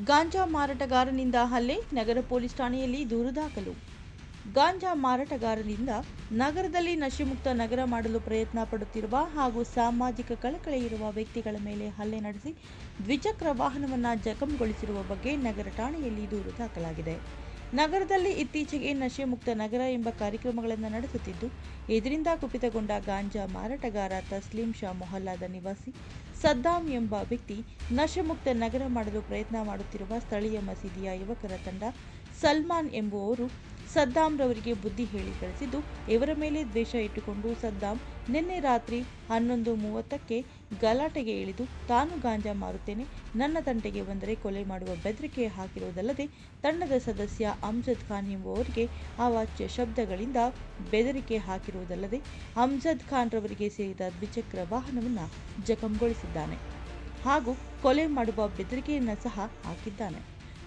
ಗಾಂಜಾ ಮಾರಾಟಗಾರನಿಂದ ಹಲ್ಲೆ, ನಗರ ಪೊಲೀಸ್ ಠಾಣೆಯಲ್ಲಿ ದೂರು ದಾಖಲು. ಗಾಂಜಾ ಮಾರಾಟಗಾರನಿಂದ ನಗರದಲ್ಲಿ ನಶೆಮುಕ್ತ ನಗರ ಮಾಡಲು ಪ್ರಯತ್ನ ಪಡುತ್ತಿರುವ ಹಾಗೂ ಸಾಮಾಜಿಕ ಕಳಕಳಿ ಇರುವ ವ್ಯಕ್ತಿಗಳ ಮೇಲೆ ಹಲ್ಲೆ ನಡೆಸಿ ದ್ವಿಚಕ್ರ ವಾಹನವನ್ನು ಜಖಂಗೊಳಿಸಿರುವ ಬಗ್ಗೆ ನಗರ ಠಾಣೆಯಲ್ಲಿ ದೂರು ದಾಖಲಾಗಿದೆ. ನಗರದಲ್ಲಿ ಇತ್ತೀಚೆಗೆ ನಶೆ ಮುಕ್ತ ನಗರ ಎಂಬ ಕಾರ್ಯಕ್ರಮಗಳನ್ನು ನಡೆಸುತ್ತಿದ್ದು, ಇದರಿಂದ ಕುಪಿತಗೊಂಡ ಗಾಂಜಾ ಮಾರಾಟಗಾರ ತಸ್ಲೀಂ ಶಾ ಮೊಹಲ್ಲಾದ ನಿವಾಸಿ ಸದ್ದಾಂ ಎಂಬ ವ್ಯಕ್ತಿ ನಶೆ ಮುಕ್ತ ನಗರ ಮಾಡಲು ಪ್ರಯತ್ನ ಮಾಡುತ್ತಿರುವ ಸ್ಥಳೀಯ ಮಸೀದಿಯ ಯುವಕರ ತಂಡ ಸಲ್ಮಾನ್ ಎಂಬುವವರು ಸದ್ದಾಂ ರವರಿಗೆ ಬುದ್ಧಿ ಹೇಳಿ ಕಳಿಸಿದ್ದು, ಇವರ ಮೇಲೆ ದ್ವೇಷ ಇಟ್ಟುಕೊಂಡು ಸದ್ದಾಂ ನಿನ್ನೆ ರಾತ್ರಿ ಹನ್ನೊಂದು ಮೂವತ್ತಕ್ಕೆ ಗಲಾಟೆಗೆ ಇಳಿದು, ತಾನು ಗಾಂಜಾ ಮಾರುತ್ತೇನೆ. ನನ್ನ ತಂಟೆಗೆ ಬಂದರೆ ಕೊಲೆ ಮಾಡುವ ಬೆದರಿಕೆ ಹಾಕಿರುವುದಲ್ಲದೆ, ತಂಡದ ಸದಸ್ಯ ಅಮ್ಜದ್ ಖಾನ್ ಎಂಬುವವರಿಗೆ ಅವಾಚ್ಯ ಶಬ್ದಗಳಿಂದ ಬೆದರಿಕೆ ಹಾಕಿರುವುದಲ್ಲದೆ, ಅಮ್ಜದ್ ಖಾನ್ ರವರಿಗೆ ಸೇರಿದ ದ್ವಿಚಕ್ರ ವಾಹನವನ್ನು ಜಖಂಗೊಳಿಸಿದ್ದಾನೆ. ಹಾಗೂ ಕೊಲೆ ಮಾಡುವ ಬೆದರಿಕೆಯನ್ನು ಸಹ ಹಾಕಿದ್ದಾನೆ.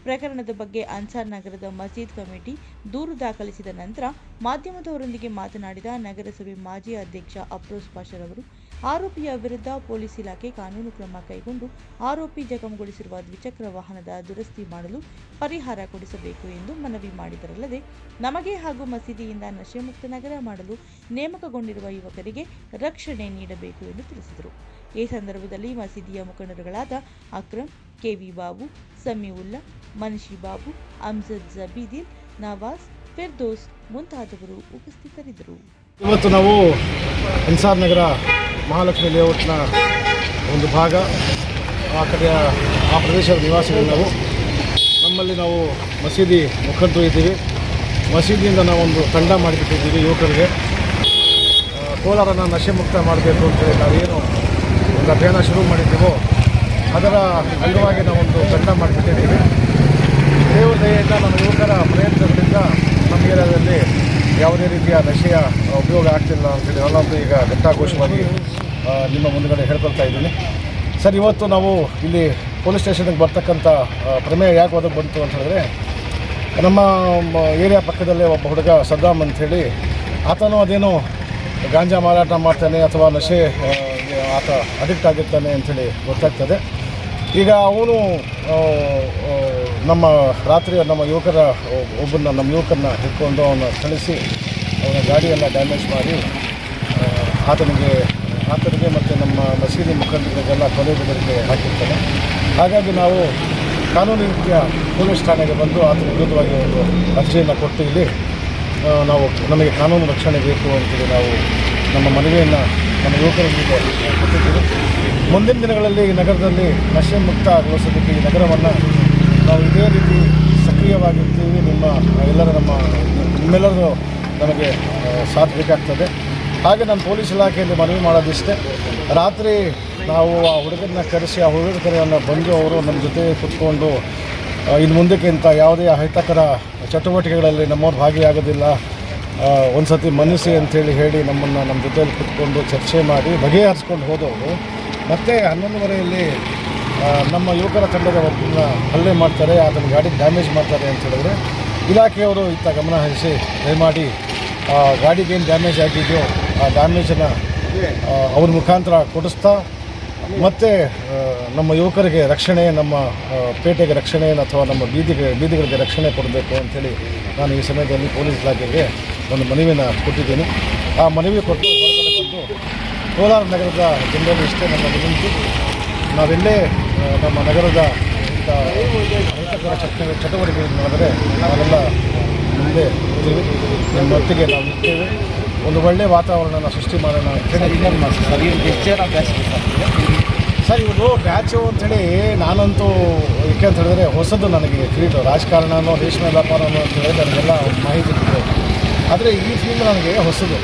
ಪ್ರಕರಣದ ಬಗ್ಗೆ ಅನ್ಸಾರ್ ನಗರದ ಮಸೀದ್ ಕಮಿಟಿ ದೂರು ದಾಖಲಿಸಿದ ನಂತರ ಮಾಧ್ಯಮದವರೊಂದಿಗೆ ಮಾತನಾಡಿದ ನಗರಸಭೆ ಮಾಜಿ ಅಧ್ಯಕ್ಷ ಅಪ್ರೋಸ್ ಅವರು, ಆರೋಪಿಯ ವಿರುದ್ಧ ಪೊಲೀಸ್ ಇಲಾಖೆ ಕಾನೂನು ಕ್ರಮ ಕೈಗೊಂಡು ಆರೋಪಿ ಜಖಂಗೊಳಿಸಿರುವ ದ್ವಿಚಕ್ರ ವಾಹನದ ದುರಸ್ತಿ ಮಾಡಲು ಪರಿಹಾರ ಕೊಡಿಸಬೇಕು ಎಂದು ಮನವಿ ಮಾಡಿದರಲ್ಲದೆ, ನಮಗೆ ಹಾಗೂ ಮಸೀದಿಯಿಂದ ನಶೆಮುಕ್ತ ನಗರ ಮಾಡಲು ನೇಮಕಗೊಂಡಿರುವ ಯುವಕರಿಗೆ ರಕ್ಷಣೆ ನೀಡಬೇಕು ಎಂದು ತಿಳಿಸಿದರು. ಈ ಸಂದರ್ಭದಲ್ಲಿ ಮಸೀದಿಯ ಮುಖಂಡರುಗಳಾದ ಅಕ್ರಮ್ ಕೆವಿ ಬಾಬು, ಸಮೀವುಲ್ಲಾ ಮನಿಷಿ ಬಾಬು, ಅಮ್ಜದ್ ಜಬೀದಿನ್, ನವಾಜ್, ಫಿರ್ದೋಸ್ ಮುಂತಾದವರು ಉಪಸ್ಥಿತರಿದ್ದರು. ಇವತ್ತು ನಾವು ಅನ್ಸಾರ್ ನಗರ ಮಹಾಲಕ್ಷ್ಮಿ ಲೇಔಟ್ನ ಒಂದು ಭಾಗ, ಆ ಕಡೆಯ ಆ ಪ್ರದೇಶದ ನಿವಾಸಿಗಳು ನಾವು. ನಮ್ಮಲ್ಲಿ ನಾವು ಮಸೀದಿ ಮುಖಂಡರು ಇದ್ದೀವಿ. ಮಸೀದಿಯಿಂದ ನಾವೊಂದು ತಂಡ ಮಾಡಿಬಿಟ್ಟಿದ್ದೀವಿ ಯುವಕರಿಗೆ. ಕೋಲಾರನ ನಶೆ ಮುಕ್ತ ಮಾಡಬೇಕು ಅಂತೇಳಿ ನಾವೇನು ಒಂದು ಅಭಿಯಾನ ಶುರು ಮಾಡಿದ್ದೀವೋ ಅದರ ಅಂಗವಾಗಿ ನಾವೊಂದು ತಂಡ ಮಾಡಿಬಿಟ್ಟಿದ್ದೀವಿ ದೇವರ ದಯೆಯಿಂದ ನಮ್ಮ ಯುವಕರ ಪ್ರಯತ್ನಗಳಿಂದ ಏರಿಯಾದಲ್ಲಿ ಯಾವುದೇ ರೀತಿಯ ನಶೆಯ ಉಪಯೋಗ ಆಗ್ತಿಲ್ಲ ಅಂತೇಳಿ ನಾನಂತೂ ಈಗ ಘಟ್ಟಾಘೋಷವಾಗಿ ನಿಮ್ಮ ಮುಂದುಗಡೆ ಹೇಳ್ಕೊಳ್ತಾ ಇದ್ದೀನಿ. ಸರ್, ಇವತ್ತು ನಾವು ಇಲ್ಲಿ ಪೊಲೀಸ್ ಸ್ಟೇಷನ್ಗೆ ಬರ್ತಕ್ಕಂಥ ಪ್ರಮೇಯ ಯಾಕೆ ಬಂತು ಅಂತ ಹೇಳಿದ್ರೆ, ನಮ್ಮ ಏರಿಯಾ ಪಕ್ಕದಲ್ಲೇ ಒಬ್ಬ ಹುಡುಗ ಸದ್ದಾಮ್ ಅಂಥೇಳಿ ಆತನು ಅದೇನೋ ಗಾಂಜಾ ಮಾರಾಟ ಮಾಡ್ತಾನೆ ಅಥವಾ ನಶೆ ಆತ ಅಡಿಕ್ಟ್ ಆಗಿರ್ತಾನೆ ಅಂಥೇಳಿ ಗೊತ್ತಾಗ್ತದೆ. ಈಗ ಅವನು ನಮ್ಮ ರಾತ್ರಿ ನಮ್ಮ ಯುವಕರ, ಒಬ್ಬನ, ನಮ್ಮ ಯುವಕರನ್ನ ಹಿಡ್ಕೊಂಡು ಅವನ ಕಳಿಸಿ ಅವನ ಗಾಡಿಯನ್ನು ಡ್ಯಾಮೇಜ್ ಮಾಡಿ ಆತನಿಗೆ ಆತನಿಗೆ ಮತ್ತು ನಮ್ಮ ಮಸೀದಿ ಮುಖಂಡರಿಗೆಲ್ಲ ಕೊಲೆ ಬೆದರಿಕೆ ಹಾಕಿರ್ತಾನೆ. ಹಾಗಾಗಿ ನಾವು ಕಾನೂನು ರೀತಿಯ ಪೊಲೀಸ್ ಠಾಣೆಗೆ ಬಂದು ಆತನ ವಿರುದ್ಧವಾಗಿ ಒಂದು ಅರ್ಜಿಯನ್ನು ಕೊಟ್ಟು ಇಲ್ಲಿ ನಾವು ನಮಗೆ ಕಾನೂನು ರಕ್ಷಣೆ ಬೇಕು ಅಂತೇಳಿ ನಾವು ನಮ್ಮ ಮನವಿಯನ್ನು ನಮ್ಮ ಯುವಕರಿಗೆ ಕೊಟ್ಟಿದ್ದೀವಿ. ಮುಂದಿನ ದಿನಗಳಲ್ಲಿ ಈ ನಗರದಲ್ಲಿ ನಶೆ ಮುಕ್ತಗೊಳಿಸೋದಕ್ಕೆ ಈ ನಗರವನ್ನು ನಾವು ಇದೇ ರೀತಿ ಸಕ್ರಿಯವಾಗಿರ್ತೀವಿ. ನಿಮ್ಮ, ಎಲ್ಲರ ನಮ್ಮ ನಿಮ್ಮೆಲ್ಲರೂ ನಮಗೆ ಸಾಥ್ ಬೇಕಾಗ್ತದೆ. ಹಾಗೆ ನಾನು ಪೊಲೀಸ್ ಇಲಾಖೆಯಲ್ಲಿ ಮನವಿ ಮಾಡೋದಿಷ್ಟೇ. ರಾತ್ರಿ ನಾವು ಆ ಹುಡುಗರನ್ನ ಕರೆಸಿ, ಆ ಹುಡುಗರ ಕರೆಯನ್ನು ಬಂದು ಅವರು ನಮ್ಮ ಜೊತೆ ಕುತ್ಕೊಂಡು ಇನ್ನು ಮುಂದಕ್ಕಿಂತ ಯಾವುದೇ ಅಹಿತಕರ ಚಟುವಟಿಕೆಗಳಲ್ಲಿ ನಮ್ಮವ್ರು ಭಾಗಿಯಾಗೋದಿಲ್ಲ. ಒಂದು ಸತಿ ಮನಸ್ಸಿ ಅಂತೇಳಿ ಹೇಳಿ ನಮ್ಮನ್ನು ನಮ್ಮ ಜೊತೆಯಲ್ಲಿ ಕುತ್ಕೊಂಡು ಚರ್ಚೆ ಮಾಡಿ ಬಗೆಹರಿಸ್ಕೊಂಡು ಹೋದವರು. ಮತ್ತೆ ಹನ್ನೊಂದುವರೆಯಲ್ಲಿ ನಮ್ಮ ಯುವಕರ ತಂಡದ ಒಬ್ಬನ ಹಲ್ಲೆ ಮಾಡ್ತಾರೆ ಅದನ್ನು ಗಾಡಿ ಡ್ಯಾಮೇಜ್ ಮಾಡ್ತಾರೆ ಅಂತ ಹೇಳಿದ್ರೆ ಇಲಾಖೆಯವರು ಇತ್ತ ಗಮನ ಹರಿಸಿ ದಯಮಾಡಿ, ಆ ಗಾಡಿಗೇನು ಡ್ಯಾಮೇಜ್ ಆಗಿದೆಯೋ ಆ ಡ್ಯಾಮೇಜನ್ನು ಅವ್ರ ಮುಖಾಂತರ ಕೊಡಿಸ್ತಾ, ಮತ್ತೆ ನಮ್ಮ ಯುವಕರಿಗೆ ರಕ್ಷಣೆ, ನಮ್ಮ ಪೇಟೆಗೆ ರಕ್ಷಣೆ ಅಥವಾ ನಮ್ಮ ಬೀದಿಗೆ, ಬೀದಿಗಳಿಗೆ ರಕ್ಷಣೆ ಕೊಡಬೇಕು ಅಂಥೇಳಿ ನಾನು ಈ ಸಮಯದಲ್ಲಿ ಪೊಲೀಸ್ ಇಲಾಖೆಗೆ ಒಂದು ಮನವಿನ ಕೊಟ್ಟಿದ್ದೀನಿ. ಆ ಮನವಿ ಕೊಟ್ಟು ಹೊರಗಡೆ ಕೋಲಾರ ನಗರದ ಜನರಲ್ಲಿ ಇಷ್ಟೇ ನಮ್ಮ ವಿನಂತಿ. ನಾವೆಲ್ಲೇ ನಮ್ಮ ನಗರದ ಚಟುವಟಿಕೆಗಳನ್ನು ನಡೆದರೆ ನಾವೆಲ್ಲ ಮುಂದೆ ಇರ್ತೀವಿ ನಿಮ್ಮೊಟ್ಟಿಗೆ ನಾವು ಇರ್ತೇವೆ ಒಂದು ಒಳ್ಳೆಯ ವಾತಾವರಣನ ಸೃಷ್ಟಿ ಮಾಡೋಣ ಸರ್ ಇವರು ಬ್ಯಾಚು ಅಂಥೇಳಿ ನಾನಂತೂ ಏಕೆ ಅಂತ ಹೇಳಿದ್ರೆ ಹೊಸದು ನನಗೆ ಫೀಲ್ಡ್ ರಾಜಕಾರಣನೋ ರೇಷ್ಮೆ ವ್ಯಾಪಾರನೋ ಅಂತ ಹೇಳಿದ್ರೆ ನನಗೆಲ್ಲ ಮಾಹಿತಿ ಇದೆ. ಆದರೆ ಈ ಫೀಲ್ಡ್ ನನಗೆ ಹೊಸದು.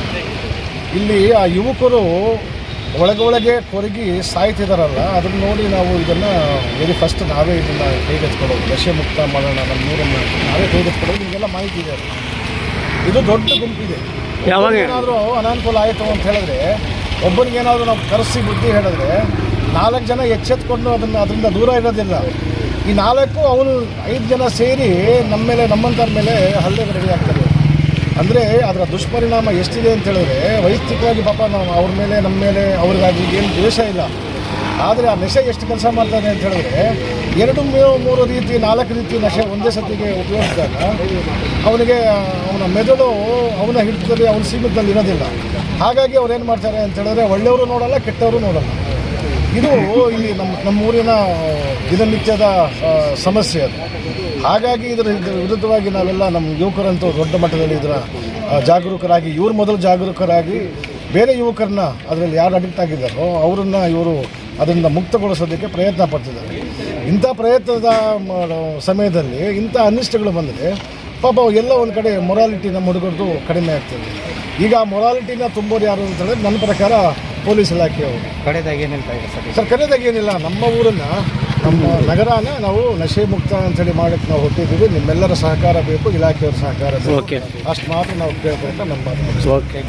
ಇಲ್ಲಿ ಆ ಯುವಕರು ಒಳಗೊಳಗೆ ಕೊರಗಿ ಸಾಯ್ತಿದಾರಲ್ಲ ಅದನ್ನ ನೋಡಿ ನಾವು ಇದನ್ನು ವೆರಿ ಫಸ್ಟ್ ನಾವೇ ಇದನ್ನು ಕೈಗೆತ್ಕೊಳ್ಳೋದು ದಶೆ ಮುಕ್ತ ಮಾಡೋಣ ನಮ್ಮ ಮೂರನ್ನ ನಾವೇ ಕೈಗೆತ್ಕೊಳ್ಳೋದು ನಿಮಗೆಲ್ಲ ಮಾಹಿತಿ ಇದೆ ಇದು ದೊಡ್ಡ ಗುಂಪಿದೆ. ಯಾವಾಗ? ಏನಾದರೂ ಅನಾನುಕೂಲ ಆಯಿತು ಅಂತ ಹೇಳಿದ್ರೆ ಒಬ್ಬನಿಗೇನಾದರೂ ನಾವು ಕರೆಸಿ ಬುದ್ಧಿ ಹೇಳಿದ್ರೆ ನಾಲ್ಕು ಜನ ಎಚ್ಚೆತ್ಕೊಂಡು ಅದನ್ನು ಅದರಿಂದ ದೂರ ಇರೋದಿಲ್ಲ. ಈ ನಾಲ್ಕು ಅವನು ಐದು ಜನ ಸೇರಿ ನಮ್ಮ ಮೇಲೆ ನಮ್ಮಂತರ ಮೇಲೆ ಹಲ್ಲೆ ರೆಡಿ ಆಗ್ತಾರೆ. ಅಂದರೆ ಅದರ ದುಷ್ಪರಿಣಾಮ ಎಷ್ಟಿದೆ ಅಂತ ಹೇಳಿದ್ರೆ, ವೈಯಕ್ತಿಕವಾಗಿ ಪಾಪ ನಾವು ಅವ್ರ ಮೇಲೆ, ನಮ್ಮ ಮೇಲೆ, ಅವ್ರಿಗಾಗಿ ಏನು ದ್ವೇಷ ಇಲ್ಲ. ಆದರೆ ಆ ನಶೆ ಎಷ್ಟು ಕೆಲಸ ಮಾಡ್ತಾನೆ ಅಂತ ಹೇಳಿದ್ರೆ, ಎರಡು ಮೂರು ರೀತಿ, ನಾಲ್ಕು ರೀತಿ ನಶೆ ಒಂದೇ ಸತಿಗೆ ಉಪಯೋಗಿಸಿದಾಗ ಅವನಿಗೆ, ಅವನ ಮೆದುಳು ಅವನ ಹಿಡಿತದಲ್ಲಿ, ಅವನ ಸೀಮಿತದಲ್ಲಿ ಇರೋದಿಲ್ಲ. ಹಾಗಾಗಿ ಅವ್ರು ಏನು ಮಾಡ್ತಾರೆ ಅಂತ ಹೇಳಿದ್ರೆ, ಒಳ್ಳೆಯವರು ನೋಡಲ್ಲ, ಕೆಟ್ಟವರು ನೋಡಲ್ಲ. ಇದು ಇಲ್ಲಿ ನಮ್ಮ ನಮ್ಮೂರಿನ ದಿನನಿತ್ಯದ ಸಮಸ್ಯೆ ಅದು. ಹಾಗಾಗಿ ಇದರ ವಿರುದ್ಧವಾಗಿ ನಾವೆಲ್ಲ ನಮ್ಮ ಯುವಕರಂತೂ ದೊಡ್ಡ ಮಟ್ಟದಲ್ಲಿ ಇದರ ಜಾಗರೂಕರಾಗಿ ಇವ್ರು ಮೊದಲು ಜಾಗರೂಕರಾಗಿ ಬೇರೆ ಯುವಕರನ್ನ ಅದರಲ್ಲಿ ಯಾರು ಅಡಿಕ್ಟ್ ಆಗಿದ್ದಾರೋ ಅವರನ್ನ ಇವರು ಅದರಿಂದ ಮುಕ್ತಗೊಳಿಸೋದಕ್ಕೆ ಪ್ರಯತ್ನ ಪಡ್ತಿದ್ದಾರೆ. ಇಂಥ ಪ್ರಯತ್ನದ ಸಮಯದಲ್ಲಿ ಇಂಥ ಅನಿಷ್ಟಗಳು ಬಂದರೆ ಪಾಪ ಎಲ್ಲ ಒಂದು ಕಡೆ ಮೊರಾಲಿಟಿ ನಮ್ಮ ಹುಡುಗರದು ಕಡಿಮೆ ಆಗ್ತದೆ. ಈಗ ಆ ಮೊರಾಲಿಟಿನ ತುಂಬೋರು ಯಾರು ಅಂತ ಹೇಳಿದ್ರೆ ನನ್ನ ಪ್ರಕಾರ ಪೊಲೀಸ್ ಇಲಾಖೆಯವರು. ಕಡೆದಾಗ ಏನಿಲ್ಲ ಸರ್ ಕಡೆದಾಗಿ ಏನಿಲ್ಲ ನಮ್ಮ ಊರನ್ನ ನಮ್ಮ ನಗರನೇ ನಾವು ನಶೆ ಮುಕ್ತ ಅಂತೇಳಿ ಮಾಡಕ್ಕೆ ನಾವು ಹೊಟ್ಟಿದ್ದೀವಿ. ನಿಮ್ಮೆಲ್ಲರ ಸಹಕಾರ ಬೇಕು ಇಲಾಖೆಯವರ ಸಹಕಾರ ಬೇಕು. ಓಕೆ ಅಷ್ಟು ಮಾತ್ರ ನಾವು ಕೇಳ್ಬೇಕು ನಮ್ಮ ಓಕೆ